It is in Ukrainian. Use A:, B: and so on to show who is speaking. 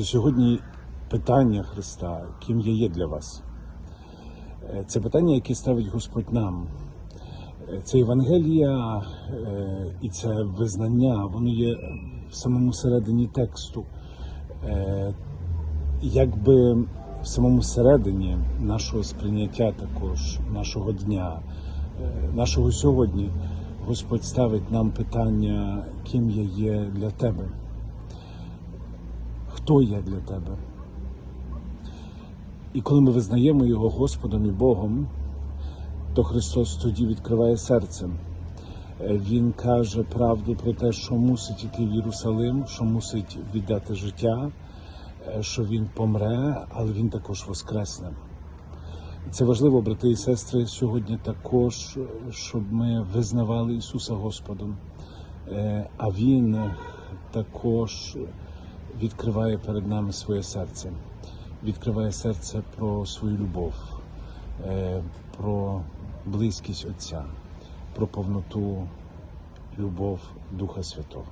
A: Це сьогодні питання Христа, ким я є для вас. Е, Це питання, яке ставить Господь нам. Е, Це Євангелія е, і це визнання, воно є в самому середині тексту. Якби в самому середині нашого сприйняття також, нашого дня, нашого сьогодні, Господь ставить нам питання, ким я є для тебе. Хто я для тебе? І коли ми визнаємо Його Господом і Богом, то Христос тоді відкриває серце. Е, Він каже правду про те, що мусить іти в Єрусалим, що мусить віддати життя, е, що він помре, але він також воскресне. Це важливо, брати і сестри, сьогодні також, е, щоб ми визнавали Ісуса Господом. А Він також відкриває перед нами своє серце, відкриває серце про свою любов, е, про близькість Отця, про повноту любов Духа Святого.